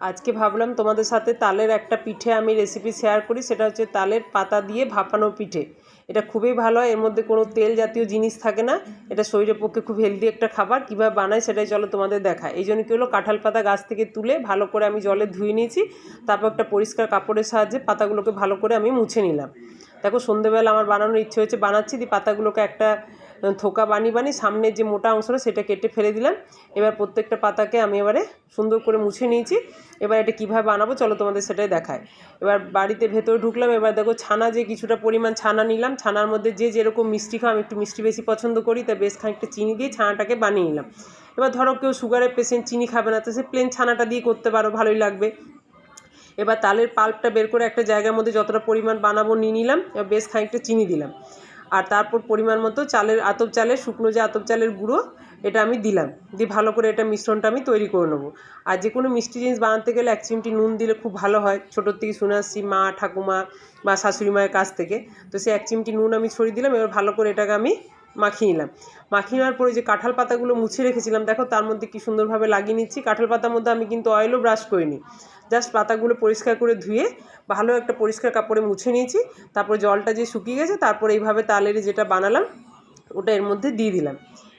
আজকে ভাবলাম তোমাদের সাথে তালের একটা পিঠে আমি রেসিপি শেয়ার করি, সেটা হচ্ছে তালের পাতা দিয়ে ভাপানো পিঠে। এটা খুবই ভালো হয়, এর মধ্যে কোনো তেল জাতীয় জিনিস থাকে না, এটা শরীরের পক্ষে খুব হেলদি একটা খাবার, কীভাবে বানায় সেটাই চলো তোমাদের দেখা এই জন্য কী হলো, কাঁঠাল পাতা গাছ থেকে তুলে ভালো করে আমি জলে ধুয়ে নিয়েছি, তারপর একটা পরিষ্কার কাপড়ের সাহায্যে পাতাগুলোকে ভালো করে আমি মুছে নিলাম। দেখো সন্ধেবেলা আমার বানানোর ইচ্ছে হয়েছে, বানাচ্ছি, দিয়ে পাতাগুলোকে একটা থোকা বানিয়ে বানিয়ে সামনের যে মোটা অংশটা সেটা কেটে ফেলে দিলাম। এবার প্রত্যেকটা পাতাকে আমি এবারে সুন্দর করে মুছে নিয়েছি। এবার এটা কীভাবে বানাবো চলো তোমাদের সেটাই দেখায় এবার বাড়িতে ভেতরে ঢুকলাম, এবার দেখো ছানা যে কিছুটা পরিমাণ ছানা নিলাম, ছানার মধ্যে যে যেরকম মিষ্টি খাও আমি একটু মিষ্টি বেশি পছন্দ করি, তাই বেশ খানিকটা চিনি দিয়ে ছানাটাকে বানিয়ে নিলাম। এবার ধরো কেউ সুগারের পেশেন্ট চিনি খাবে না, তো সে প্লেন ছানাটা দিয়ে করতে পারো, ভালোই লাগবে। এবার তালের পাল্পটা বের করে একটা জায়গার মধ্যে যতটা পরিমাণ বানাবো নিয়ে নিলাম, এবার বেশ খানিকটা চিনি দিলাম। আর তারপর পরিমাণ মতো চালের আতপ চালের, শুকনো যে আতপ চালের গুঁড়ো, এটা আমি দিলাম। দিয়ে ভালো করে এটা মিশ্রণটা আমি তৈরি করে নেব। আর যে কোনো মিষ্টি জিনিস বানাতে গেলে এক চিমটি নুন দিলে খুব ভালো হয়। ছোটোর থেকে শুনে আসছি মা, ঠাকুমা বা শাশুড়ি মায়ের কাছ থেকে। তো সে এক চিমটি নুন আমি ছড়িয়ে দিলাম। এবার ভালো করে এটাকে আমি মাখিয়ে নিলাম। মাখিয়ে নেওয়ার পরে যে কাঁঠাল পাতাগুলো মুছে রেখেছিলাম, দেখো তার মধ্যে কি সুন্দরভাবে লাগিয়ে নিচ্ছি। কাঁঠাল পাতার মধ্যে আমি কিন্তু অয়েলও ব্রাশ করিনি জাস্ট পাতাগুলো পরিষ্কার করে ধুয়ে ভালো একটা পরিষ্কার কাপড়ে মুছে নিয়েছি। তারপর জলটা যে শুকিয়ে গেছে, তারপর এইভাবে তালের যেটা বানালাম, ওটা এর মধ্যে দিয়ে দিলাম।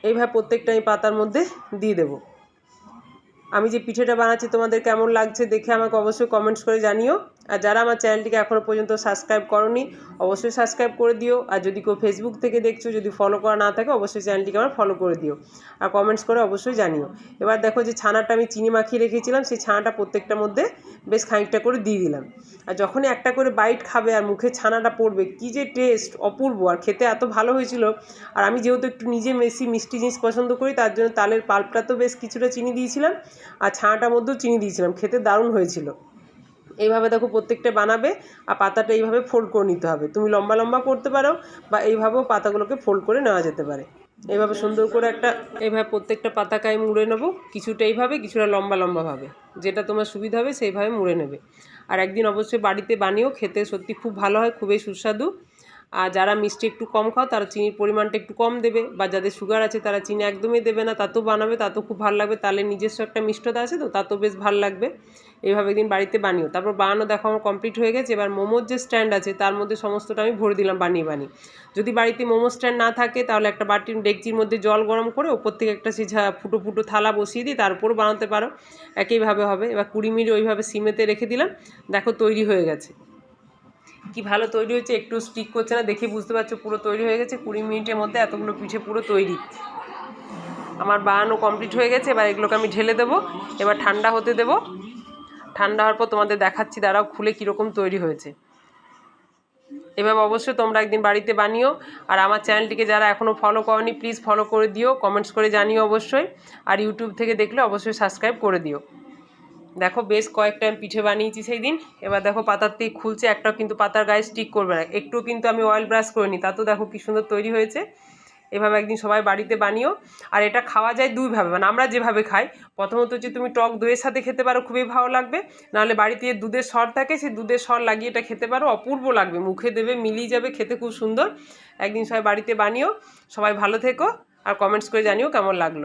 এইভাবে প্রত্যেকটা আমি পাতার মধ্যে দিয়ে দেবো। আমি যে পিঠেটা বানাচ্ছি, তোমাদের কেমন লাগছে দেখে আমাকে অবশ্যই কমেন্টস করে জানিও। আর যারা আমার চ্যানেলটিকে এখনও পর্যন্ত সাবস্ক্রাইব করনি, অবশ্যই সাবস্ক্রাইব করে দিও। আর যদি কেউ ফেসবুক থেকে দেখছ, যদি ফলো করা না থাকে, অবশ্যই চ্যানেলটিকে আমার ফলো করে দিও। আর কমেন্টস করে অবশ্যই জানিও। এবার দেখো যে ছানাটা আমি চিনি মাখিয়ে রেখেছিলাম, সেই ছানাটা প্রত্যেকটার মধ্যে বেশ খানিকটা করে দিয়ে দিলাম। আর যখনই একটা করে বাইট খাবে আর মুখে ছানাটা পড়বে, কী যে টেস্ট অপূর্ব। আর খেতে এত ভালো হয়েছিল। আর আমি যেহেতু একটু নিজে মেশি মিষ্টি জিনিস পছন্দ করি, তার জন্য তালের পাল্পটা তো বেশ কিছুটা চিনি দিয়েছিলাম। আর ছানাটার মধ্যেও চিনি দিয়েছিলাম। খেতে দারুণ হয়েছিল। এইভাবে দেখো প্রত্যেকটা বানাবে আর পাতাটা এইভাবে ফোল্ড করে নিতে হবে। তুমি লম্বা লম্বা করতে পারো বা এইভাবেও পাতাগুলোকে ফোল্ড করে নেওয়া যেতে পারে। এইভাবে সুন্দর করে একটা এভাবে প্রত্যেকটা পাতাকে আমি মুড়ে নেব। কিছুটা এইভাবে, কিছুটা লম্বা লম্বাভাবে যেটা তোমার সুবিধা হবে সেইভাবে মুড়ে নেবে। আর একদিন অবশ্যই বাড়িতে বানিয়েও খেতে সত্যি খুব ভালো হয়, খুবই সুস্বাদু। আর যারা মিষ্টি একটু কম খাও, তারা চিনির পরিমাণটা একটু কম দেবে। বা যাদের সুগার আছে, তারা চিনি একদমই দেবে না। তাতেও বানাবে তাতেও খুব ভালো লাগবে। তাহলে নিজস্ব একটা মিষ্টতা আছে, তো তাতেও বেশ ভালো লাগবে। এইভাবে একদিন বাড়িতে বানিও। তারপর বানানো দেখো আমার কমপ্লিট হয়ে গেছে। এবার মোমোর যে স্ট্যান্ড আছে, তার মধ্যে সমস্তটা আমি ভরে দিলাম, বানিয়ে বানিয়ে। যদি বাড়িতে মোমো স্ট্যান্ড না থাকে, তাহলে একটা বাটির ডেকচির মধ্যে জল গরম করে ওপর থেকে একটা সে ফুটো ফুটো থালা বসিয়ে দিই তার উপরও বানাতে পারো। একইভাবে হবে। এবার কুড়ি মিনিট ওইভাবে সিমেতে রেখে দিলাম। দেখো তৈরি হয়ে গেছে। কি ভালো তৈরি হয়েছে, একটু স্টিক করছে না, দেখে বুঝতে পারছ পুরো তৈরি হয়ে গেছে। কুড়ি মিনিটের মধ্যে এতগুলো পিঠে পুরো তৈরি। আমার বানানো কমপ্লিট হয়ে গেছে। এবার এগুলোকে আমি ঢেলে দেবো। এবার ঠান্ডা হতে দেবো। ঠান্ডা হওয়ার পর তোমাদের দেখাচ্ছি, দাঁড়াও, খুলে কীরকম তৈরি হয়েছে। এভাবে অবশ্যই তোমরা একদিন বাড়িতে বানিও, আর আমার চ্যানেলটিকে যারা এখনও ফলো করনি প্লিজ ফলো করে দিও কমেন্টস করে জানিও অবশ্যই, আর ইউটিউব থেকে দেখলে অবশ্যই সাবস্ক্রাইব করে দিও। দেখো, বেশ কয়েকটা আমি পিঠে বানিয়েছি সেই দিন, এবার দেখো পাতার থেকে খুলছে, একটাও কিন্তু পাতার গায়ে স্টিক করবে না। একটু কিন্তু আমি অয়েল ব্রাশ করিনি তাতেও দেখো কী সুন্দর তৈরি হয়েছে। এভাবে একদিন সবাই বাড়িতে বানিও। আর এটা খাওয়া যায় দুইভাবে মানে আমরা যেভাবে খাই। প্রথমত হচ্ছে তুমি টক দইয়ের সাথে খেতে পারো, খুবই ভালো লাগবে। নাহলে বাড়িতে দুধের সর থাকে, সেই দুধের সর লাগিয়ে এটা খেতে পারো। অপূর্ব লাগবে, মুখে দেবে, মিলিয়ে যাবে, খেতে খুব সুন্দর। একদিন সবাই বাড়িতে বানিও। সবাই ভালো থেকো, আর কমেন্টস করে জানিও কেমন লাগল।